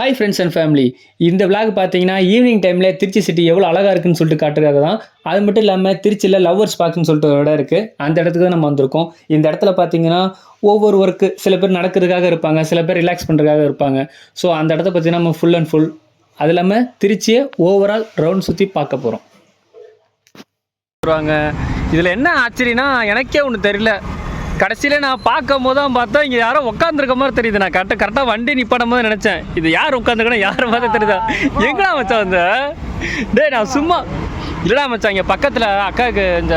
Hi friends and family இந்த vlog பார்த்தீங்கன்னா evening டைமில் திருச்சி சிட்டி எவ்வளோ அழகாக இருக்குன்னு சொல்லிட்டு காட்டுறதுக்காக தான். அது மட்டும் இல்லாமல் திருச்சியில் லவ்வர்ஸ் பார்க்குன்னு சொல்லிட்டு ஒரு இடம் இருக்குது அந்த இடத்துக்கு தான் நம்ம வந்திருக்கோம். இந்த இடத்துல பார்த்தீங்கன்னா ஒவ்வொரு ஒர்க்கு சில பேர் நடக்கிறதுக்காக இருப்பாங்க. சில பேர் ரிலாக்ஸ் பண்ணுறதுக்காக இருப்பாங்க. ஸோ அந்த இடத்த பார்த்தீங்கன்னா நம்ம ஃபுல் அண்ட் ஃபுல் அது இல்லாமல் திருச்சியை ஓவரால் ரவுண்ட் சுற்றி பார்க்க போகிறோம் இதில் என்ன ஆச்சரியனா எனக்கே ஒன்று தெரியல. கடைசியில் நான் பார்க்கும் போது தான் பார்த்தா இங்கே யாரோ உட்காந்துருக்க மாதிரி தெரியுது. நான் கரெக்டாக கரெக்டாக வண்டி நிப்பாடும் போது நினச்சேன். இது யார் உட்காந்துருக்கணும் யார் மாதிரி தெரியுதா? எங்கடா மச்சான் வந்து டேய் நான் சும்மா இல்லடா மச்சான் இங்கே பக்கத்தில் அக்காவுக்கு இந்த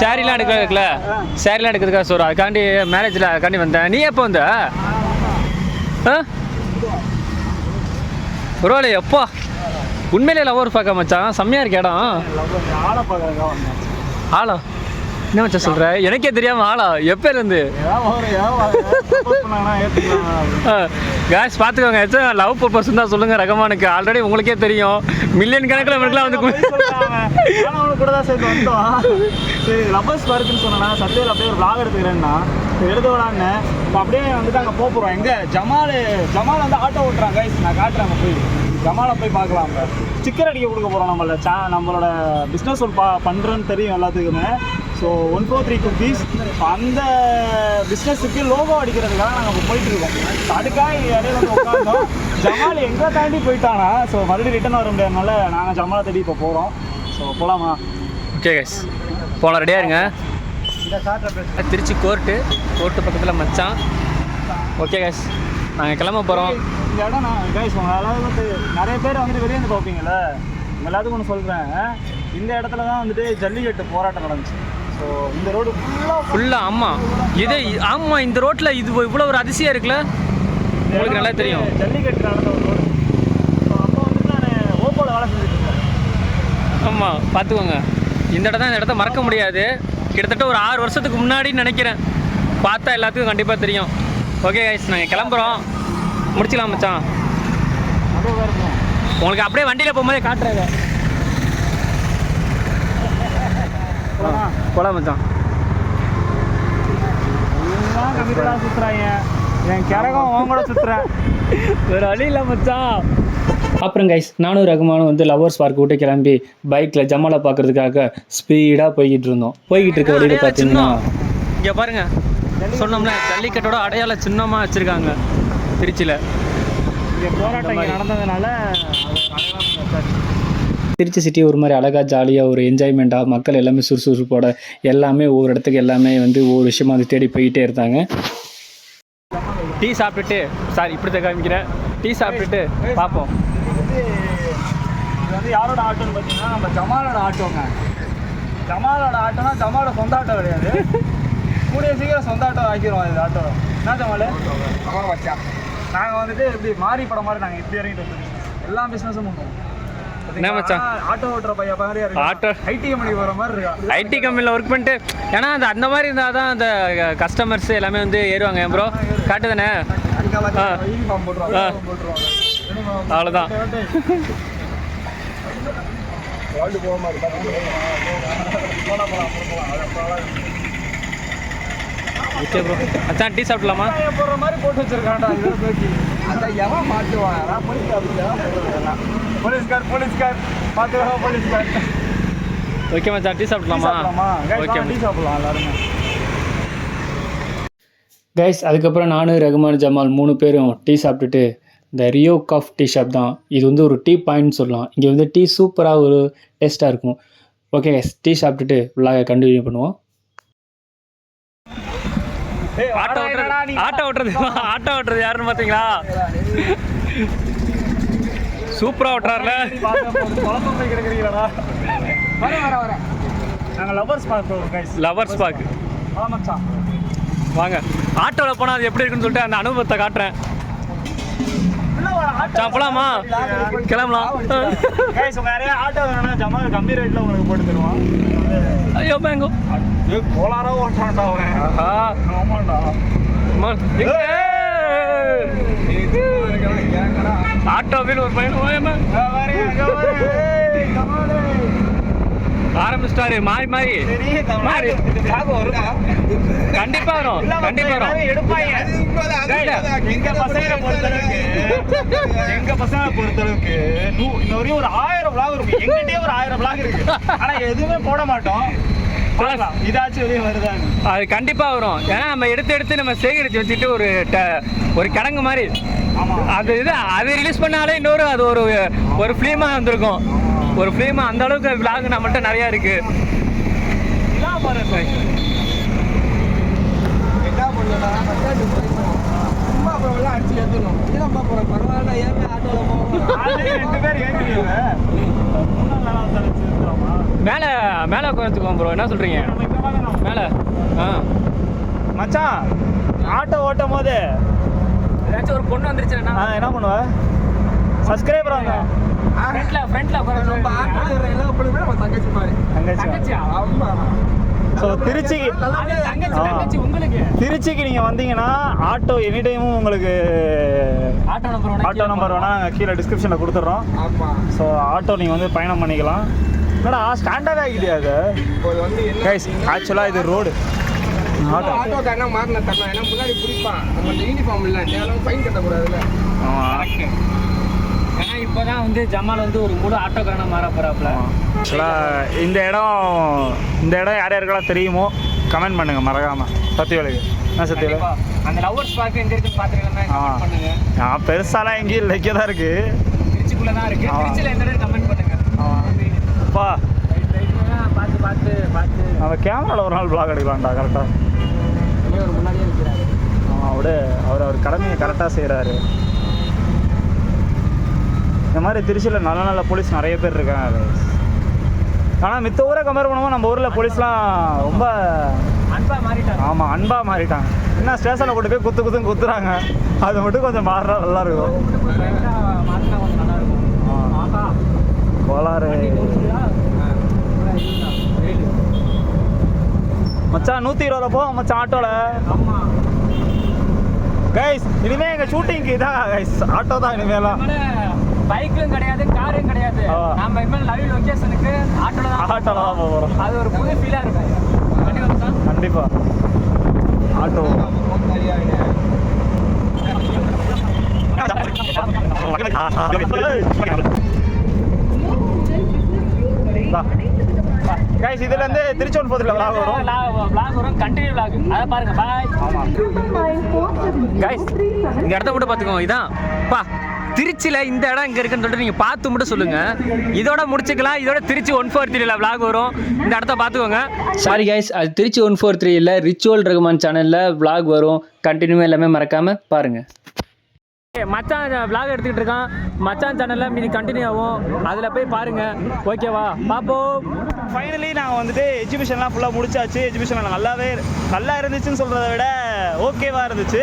சாரிலாம் எடுக்கல சாரிலாம் எடுக்கிறதுக்காக சொல்கிறோம் அதுக்காண்டி மேரேஜில் அதுக்காண்டி வந்தேன். நீ எப்போ வந்த? ஆ? பரவாயில்ல எப்பா? உண்மையிலே லவர் பார்க்க மச்சான். செம்மையாக இருக்கு இடம் ஆளா? என்ன மச்சான் சொல்கிற எனக்கே தெரியாமல் ஆளா? பண்ணாங்கன்னா ஏத்துக்கலாம். கேஸ் பார்த்துக்கோங்க ஏதாச்சும் லவ் பர்பஸ் தான் சொல்லுங்கள் ரகமானுக்கு. ஆல்ரெடி உங்களுக்கே தெரியும். மில்லியன் கணக்கில் இவனுக்குலாம் வந்து கூட தான் சேர்ந்து வந்தோம். சரி லவ்வர்ஸ் பார்க்குன்னு சொன்னா சத்யர் அப்படியே ஒரு vlog எடுத்துக்கிறேன்னா இப்போ அப்படியே வந்துட்டு அங்கே போக போகிறோம் எங்கே? ஜமால் ஜமால் வந்து ஆட்டோ ஓட்டுறாங்க guys. நான் காட்டுறேன் போய். ஜமாலை போய் பார்க்கலாம். ஸ்டிக்கர் அடிக்க கொடுக்க போகிறோம் நம்மள. சே நம்மளோட பிஸ்னஸ் பா பண்ணுறோன்னு தெரியும் எல்லாத்துக்குமே. So one four three cookies அந்த பிஸ்னஸுக்கு லோகோ அடிக்கிறதுக்காக நாங்கள் போயிட்டு இருக்கோம் So, அதுக்காக இடையில வந்து உட்காந்தோம் ஜமால் எங்கே தாண்டி போயிட்டானா? ஸோ மறுபடியும் ரிட்டர்ன் வர முடியாதனால நாங்கள் ஜமாலை தேடி இப்போ போகிறோம் ஸோ போகலாமா ஓகே கேஸ் போகலாம் ரெடியாக இருங்க. திருச்சி கோர்ட்டு. கோர்ட்டு பக்கத்தில் மச்சான். ஓகே கேஸ் நாங்கள் கிளம்ப போகிறோம் இந்த இடம் நான் கைஸ் அதாவது வந்து நிறைய பேர் வந்துட்டு வெளியே வந்து பார்ப்பீங்கல்ல? உங்க எல்லாத்துக்கும் ஒன்று சொல்கிறேன் இந்த இடத்துல தான் வந்துட்டு ஜல்லிக்கட்டு போராட்டம் நடந்துச்சு. இந்த ரோடு ஃபுல்லாக ஃபுல்லாக ஆமாம் இதே ஆமாம் இந்த ரோட்டில் இது இவ்வளோ ஒரு அதிசயம் இருக்குல்ல? உங்களுக்கு நல்லா தெரியும். ஜல்லிக்கட்டு நடந்த ஒரு ரோடு அப்போ வந்துட்டு நான் ஓப்போவில் வேலை செஞ்சுட்டு இருந்தேன் ஆமாம் பார்த்துக்கோங்க. இந்த இடம் தான் இந்த இடத்த மறக்க முடியாது. கிட்டத்தட்ட ஒரு ஆறு வருஷத்துக்கு முன்னாடின்னு நினைக்கிறேன். பார்த்தா எல்லாத்துக்கும் கண்டிப்பாக தெரியும். ஓகே கைஸ் நாங்கள் கிளம்புறோம். முடிச்சிக்கலாம் மச்சான். உங்களுக்கு அப்படியே வண்டியில் போகும்போதே காட்டுறாங்க போலாமா மச்சான். கம்மிட்டடாக சுற்றுறாங்க என் கிரகம் அவன் கூட சுற்றுறேன் வேறு வழி இல்லை மச்சான். அப்புறம் கைஸ் நானும் ரகுமானும் வந்து லவர்ஸ் பார்க் விட்டு கிளம்பி பைக்கில் ஜமாலை பார்க்கறதுக்காக ஸ்பீடாக போய்கிட்டு இருந்தோம். போய்கிட்டு இருக்க வழியில் பார்த்தீங்கன்னா இங்கே பாருங்க. சொன்னோம்ல ஜல்லிக்கட்டோட அடையாள சின்னமாக வச்சுருக்காங்க திருச்சியில். இங்கே போராட்டம் நடந்ததுனால. திருச்சி சிட்டி ஒரு மாதிரி அழகாக ஜாலியாக ஒரு என்ஜாய்மெண்ட்டாக மக்கள் எல்லாமே சுறுசுறுப்போட எல்லாமே ஒவ்வொரு இடத்துக்கு எல்லாமே வந்து ஒவ்வொரு விஷயமா வந்து தேடி போயிட்டே இருந்தாங்க டீ சாப்பிட்டுட்டு சாரி இப்படி தான் காமிக்கிறேன். டீ சாப்பிட்டுட்டு பார்ப்போம். இது வந்து இது வந்து யாரோட ஆட்டோன்னு பார்த்தீங்கன்னா நம்ம ஜமாலோட ஆட்டோங்க. ஜமாலோட ஆட்டோனா ஜமாலோட சொந்த ஆட்டோ கிடையாது. கூடிய சீக்கிரம் சொந்த ஆட்டோ ஆக்கிடுவோம் இது ஆட்டோ. என்ன ஜமால்? ஜமால் வச்சா. நாங்கள் வந்துட்டு இப்படி மாறி படம் மாதிரி நாங்கள் இப்படி இறங்கிட்டு வந்துருக்கோம். எல்லா பிஸ்னஸும் பண்ணுவோம். என்ன மச்சான்? ஆட்டோ ஓட்டுற பையன் மாதிரி இருக்கு ஆட்டோ? ஐடிஎம் மணி வர மாதிரி இருக்கா? ஐடி கம்பெனியில் ஒர்க் பண்ணிட்டு ஏன்னா அந்த அந்த மாதிரி இருந்தால் தான் அந்த கஸ்டமர்ஸ் எல்லாமே வந்து ஏறுவாங்க. ப்ரோ காட்டு தானே அவ்வளோதான் வேர்ல்டு போக மாதிரி போலாம் போலாம் போலாம் போலாம் ஓகே ப்ரோ மச்சான் டீ சாப்பிடலாமா? போடுற மாதிரி போட்டு எவன் மாட்டுவான் போலீஸ்கார் போலீஸ்கார் பார்த்துக்கோ போலீஸ்கார் ஓகே மச்சான். டீ சாப்பிடலாமா ஓகே டீ சாப்பிடலாம் எல்லாருமே. கைஸ் அதுக்கப்புறம் நானும் ரகுமான் ஜமால் மூணு பேரும் டீ சாப்பிட்டுட்டு இந்த ரியோ காஃப் டீ ஷாப் தான். இது வந்து ஒரு டீ பாயிண்ட் சொல்லலாம். இங்கே வந்து டீ சூப்பராக ஒரு டேஸ்ட்டாக இருக்கும். ஓகே கைஸ் டீ சாப்பிட்டுட்டு விளாக கண்டினியூ பண்ணுவோம். ஆட்டோ ஓட்டுறது? ஆட்டோ ஓட்டுறது ஆட்டோ ஓட்டுறது யாருன்னு பார்த்தீங்களா சூப்பராக ஓட்டுறாருல. Lovers park. வாங்க. ஆட்டோவில் போனால் அது எப்படி இருக்குன்னு சொல்லிட்டு அந்த அனுபவத்தை காட்டுறேன். போலாமா? கிளம்பலாம். ஆட்டோ வேணும்னா ஜமால் கம்மி ரேட்ல உங்களுக்கு போட்டு தருவான். ஐயோ மேங்கோ. ஏய், கோளாரா ஓட்டுறான்டா அவன். ஆமாண்டா. ஆட்டோவில் ஒரு பையன் ஆரம்பிச்சிட்டாரு. மாறி மாறி. மாறி. கண்டிப்பா வரும். கண்டிப்பா வரும். எடுப்பாங்க. எங்க பசங்களை பொறுத்தளவுக்கு நூ- இன்ன வரையும் ஒரு ஆயிரம் vlog இருக்கு. எங்கிட்டயே ஒரு ஆயிரம் vlog இருக்கு. ஆனா எதுவுமே போட மாட்டோம். அது கண்டிப்பா வரும். ஏன்னா நம்ம எடுத்து எடுத்து நம்ம சேகரித்து வச்சுட்டு ஒரு ஒரு கிடங்கு மாதிரி. அது இது அது ரிலீஸ் பண்ணாலே இன்னொரு அது ஒரு ஒரு ஃபிலிமாக வந்திருக்கும். ஒரு ஃபிலிமா அந்த அளவுக்கு விளாக் நம்மள்ட்ட நிறையா இருக்கு. பாருங்க. எல்லாம் அடிச்சு எடுத்துடணும் இதெல்லாம் பரவாயில்ல ஏன் ஆல்ரெடி ரெண்டு பேர் இருக்கிறோமா மேலே மேலே உட்காந்துக்குவோம் ப்ரோ என்ன பார்க்கணும் மேலே. ஆ. மச்சான் ஆட்டோ ஓட்டும் போது ஏதாச்சும் ஒரு பொண்ணு வந்துருச்சுன்னா? என்ன பண்ணுவ? சப்ஸ்கிரைபர் வாங்க ஃப்ரண்ட்ல ஃப்ரண்ட்ல நம்ம ஆட்டோ எல்லா பொண்ணுமே நம்ம தங்கச்சி மாதிரி. தங்கச்சி தங்கச்சியா? ஆமா. ஸோ திருச்சிக்கு திருச்சிக்கு நீங்கள் வந்தீங்கன்னா ஆட்டோ எனி டைமும் உங்களுக்கு ஆட்டோ நம்பர் ஆட்டோ நம்பர் வேணால் கீழே டிஸ்கிரிப்ஷனில் கொடுத்துட்றோம். ஸோ ஆட்டோ நீங்கள் வந்து பயணம் பண்ணிக்கலாம். என்னடா ஸ்டாண்டர்ட் ஆகிட்டியா அது? கைஸ் ஆக்சுவலாக இது ரோடு ஆட்டோ ஆட்டோ காரனா மாறின தரலாம் ஏன்னா முன்னாடி பிடிப்பான் நம்மள்ட்ட யூனிஃபார்ம் இல்லை ஃபைன் கட்டக்கூடாதுல்ல. ஆமாம் ஏன்னா இப்போதான் வந்து ஜமால் வந்து ஒரு முழு ஆட்டோக்காரனா மாற ஆக்சுவலாக இந்த இடம் இந்த இடம் யார் யாருக்கெல்லாம் தெரியுமோ கமெண்ட் பண்ணுங்கள் மறக்காமல் சத்தியவேலுக்கு. என்ன சத்தியவேலு. அந்த எங்க இருக்குன்னு நான் பெருசாலாம் எங்கேயும் இல்லை இங்கே தான் இருக்குது திருச்சிக்குள்ள தான். திருச்சியில எந்த கமெண்ட் அப்பா. பார்த்து பார்த்து பார்த்து. நம்ம கேமராவில் ஒரு நாள் vlog எடுக்கலாம்டா கரெக்டாக முன்னாடியே இருக்கிறாரு அவர் அவர் கடமையை கரெக்டாக செய்கிறாரு இந்த மாதிரி திருச்சியில் நல்ல நல்ல போலீஸ் நிறைய பேர் இருக்காங்க. ஆனால் மித்த ஊரை கம்பேர் பண்ணும்போது நம்ம ஊரில் போலீஸ்லாம் ரொம்ப அன்பா மாறிட்டாங்க. ஆமாம் அன்பாக மாறிட்டாங்க. என்ன ஸ்டேஷனில் கொண்டு போய் குத்து குத்துன்னு குத்துறாங்க. அது மட்டும் கொஞ்சம் மாறினா நல்லா இருக்கும். கோளாறு. மச்சான் நூற்றி இருபதுல போ மச்சான் ஆட்டோவில் கைஸ் இனிமே எங்கள் ஷூட்டிங்க்கு இதான் கைஸ் ஆட்டோ தான் இனிமேலாம். பைக்கும் கிடையாது காரும் கிடையாது. நம்ம இனிமேல் லைவ் லொகேஷனுக்கு ஆட்டோல தான் ஆட்டோல தான் போகிறோம் அது ஒரு புது ஃபீலா இருக்கும். கண்டிப்பா. ஆட்டோ. கைஸ் இதுல இருந்து திருச்செந்தூர் போதில் vlog வரும். Vlog வரும். Continue vlog. அத பாருங்க. பாய் ஆமா கைஸ் இந்த இடத்த மட்டும் பார்த்துக்கோங்க. இதான். பா. திருச்சியில் இந்த இடம் இங்கே இருக்குன்னு சொல்லிட்டு நீங்கள் பார்த்து மட்டும் சொல்லுங்கள் இதோட முடிச்சுக்கலாம். இதோட திருச்சி ஒன் ஃபோர் த்ரீல விளாக் வரும். இந்த இடத்த பார்த்துக்கோங்க. சாரி கைஸ் அது Trichy one four three ritual Rahman சேனலில் விளாக் வரும். கண்டினியூ எல்லாமே மறக்காமல் பாருங்கள் மச்சான் விளாக் எடுத்துக்கிட்டு இருக்கான். மச்சான் சேனலில் மீதி கண்டினியூ ஆகும். அதில் போய் பாருங்கள் ஓகேவா பார்ப்போம். ஃபைனலி நாங்கள் வந்துட்டு எஜுகேஷன்லாம் ஃபுல்லாக முடிச்சாச்சு. எஜுகேஷன் நல்லாவே நல்லா இருந்துச்சுன்னு சொல்கிறத விட ஓகேவாக இருந்துச்சு.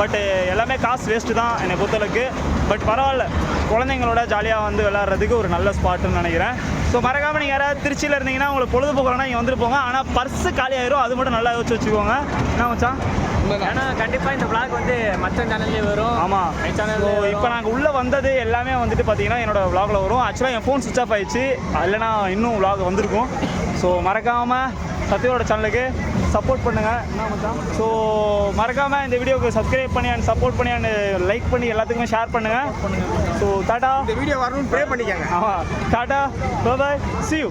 பட்டு எல்லாமே காசு வேஸ்ட்டு தான் என்னை பொறுத்தளவுக்கு. பட் பரவாயில்ல. குழந்தைங்களோட ஜாலியாக வந்து விளாட்றதுக்கு ஒரு நல்ல ஸ்பாட்டுன்னு நினைக்கிறேன். ஸோ மறக்காமல் நீங்கள் யாராவது திருச்சியில் இருந்தீங்கன்னா உங்களுக்கு பொழுதுபோக்கணும்னா இங்கே வந்துட்டு போங்க. ஆனால் பர்ஸு காலி ஆயிரும் அது மட்டும் நல்லா யோசிச்சு வச்சுக்கோங்க. என்ன மச்சான்? ஏன்னா கண்டிப்பாக இந்த vlog வந்து மச்சான் சேனல்லே வரும். ஆமாம் வரும். இப்போ நாங்கள் உள்ளே வந்தது எல்லாமே வந்துட்டு பார்த்தீங்கன்னா என்னோட vlogல வரும். ஆக்சுவலாக என் ஃபோன் சுவிச் ஆஃப் ஆயிடுச்சு. இல்லைனா இன்னும் vlog வந்திருக்கும். ஸோ மறக்காமல் சத்யோட சேனலுக்கு சப்போர்ட் பண்ணுங்கள் என்ன ஸோ மறக்காமல் இந்த வீடியோக்கு சப்ஸ்கிரைப் பண்ணி அண்ட் சப்போர்ட் பண்ணி அண்ட் லைக் பண்ணி எல்லாத்துக்குமே ஷேர் பண்ணுங்கள் ஸோ டாடா. இந்த வீடியோ வரணும்னு ப்ரே பண்ணிக்கங்க. ஆமாம் டாடா. பாய் see you.